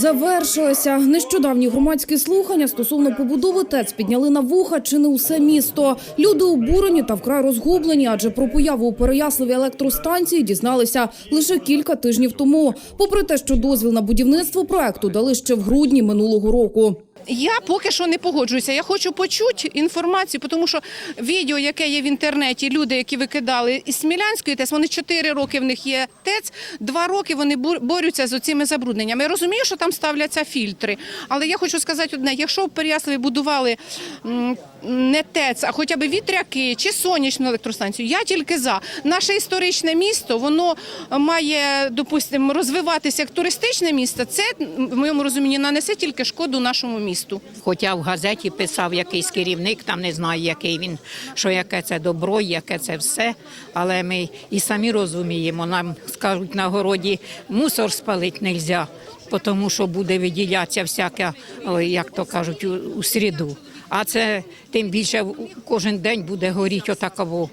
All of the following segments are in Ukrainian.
завершилася. Нещодавні громадські слухання стосовно побудови ТЕЦ підняли на вуха чи не усе місто. Люди обурені та вкрай розгублені, адже про появу у Переяславі електростанції дізналися лише кілька тижнів тому. Попри те, що дозвіл на будівництво проекту дали ще в грудні минулого року. Я поки що не погоджуюся. Я хочу почути інформацію, тому що відео, яке є в інтернеті, люди, які викидали із Смілянської ТЕЦ, вони 4 роки в них є ТЕЦ, 2 роки вони борються з цими забрудненнями. Я розумію, що там ставляться фільтри, але я хочу сказати одне: якщо в Переяславі будували не ТЕЦ, а хоча б вітряки чи сонячну електростанцію, я тільки за. Наше історичне місто, воно має, допустимо, розвиватися як туристичне місто. Це, в моєму розумінні, нанесе тільки шкоду нашому місту. Хоча в газеті писав якийсь керівник, там не знаю, який він, що яке це добро, яке це все. Але ми і самі розуміємо, нам скажуть на городі мусор спалити не можна, тому що буде виділятися всяке, як то кажуть, у, у середу. А це тим більше в- кожен день буде горіти отаково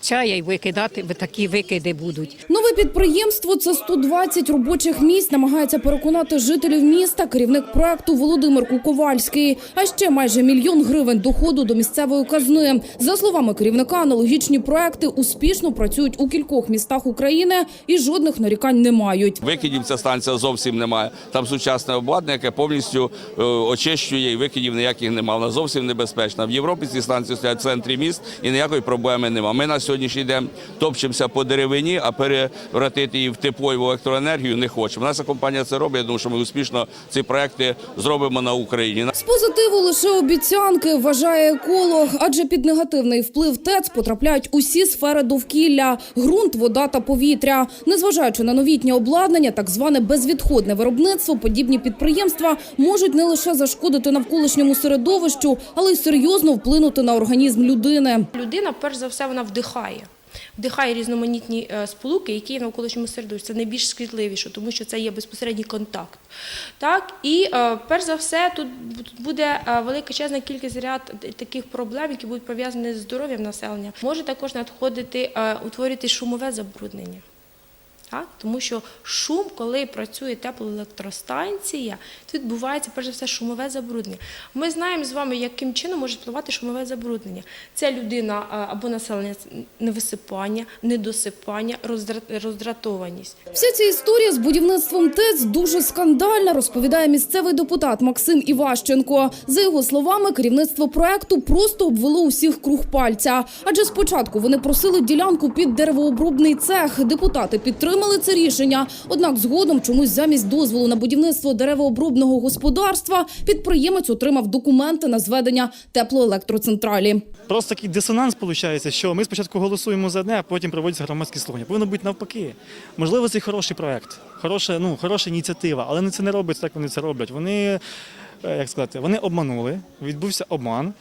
чая і викидати, такі викиди будуть. Нове підприємство це 120 робочих місць. Намагається переконати жителів міста керівник проекту Володимир Куковальський. А ще майже мільйон гривень доходу до місцевої казни. За словами керівника, аналогічні проекти успішно працюють у кількох містах України і жодних нарікань не мають. Викидів ця станція зовсім немає. Там сучасне обладнання, яке повністю е, очищує і викидів ніяких немає. Зовсім небезпечна. В Європі ці станції стоять в центрі міст і ніякої проблеми немає. Ми на сьогоднішній день топчемося по деревині, а перевратити її в тепло і в електроенергію не хочемо. Наша компанія це робить. Я думаю, що ми успішно ці проекти зробимо на Україні. З позитиву лише обіцянки, вважає еколог, адже під негативний вплив ТЕЦ потрапляють усі сфери довкілля – ґрунт, вода та повітря. Незважаючи на новітнє обладнання, так зване безвідходне виробництво, подібні підприємства можуть не лише зашкодити навколишньому середовищу, але й серйозно вплинути на організм людини. Людина, перш за все, вона вдихає. Вдихає різноманітні е, сполуки, які є навколишньому середовищі. Це найбільш шкідливіше, тому що це є безпосередній контакт. Так? І е, перш за все, тут буде е, величезна кількість ряд таких проблем, які будуть пов'язані з здоров'ям населення. Може також надходити, е, утворювати шумове забруднення. Так? Тому що шум, коли працює теплоелектростанція, то відбувається перш за все шумове забруднення. Ми знаємо з вами, яким чином може впливати шумове забруднення. Це людина або населення невисипання, недосипання, роздра- роздратованість. Вся ця історія з будівництвом ТЕЦ дуже скандальна, розповідає місцевий депутат Максим Іващенко. За його словами, керівництво проекту просто обвело усіх круг пальця. Адже спочатку вони просили ділянку під деревообробний цех. Депутати підтримали це рішення. Однак згодом чомусь замість дозволу на будівництво деревообробного господарства підприємець отримав документи на зведення теплоелектроцентралі. Просто такий дисонанс виходить, що ми спочатку голосуємо за одне, а потім проводяться громадські слухання. Повинно бути навпаки. Можливо, це хороший проект, хороша, ну, хороша ініціатива, але це не робиться так, вони це роблять. Вони, е, як сказати, вони обманули, відбувся обман.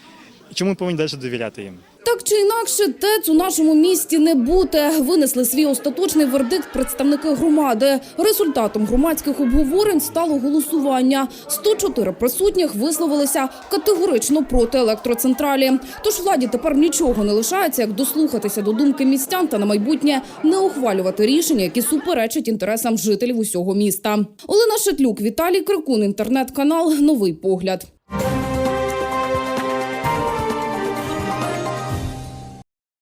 Чому повинні далі довіряти їм? Так чи інакше, ТЕЦ у нашому місті не бути. Винесли свій остаточний вердикт представники громади. Результатом громадських обговорень стало голосування. 104 присутніх висловилися категорично проти електроцентралі. Тож владі тепер нічого не лишається, як дослухатися до думки містян та на майбутнє не ухвалювати рішення, які суперечать інтересам жителів усього міста. Олена Шетлюк, Віталій Крикун, інтернет-канал Новий погляд.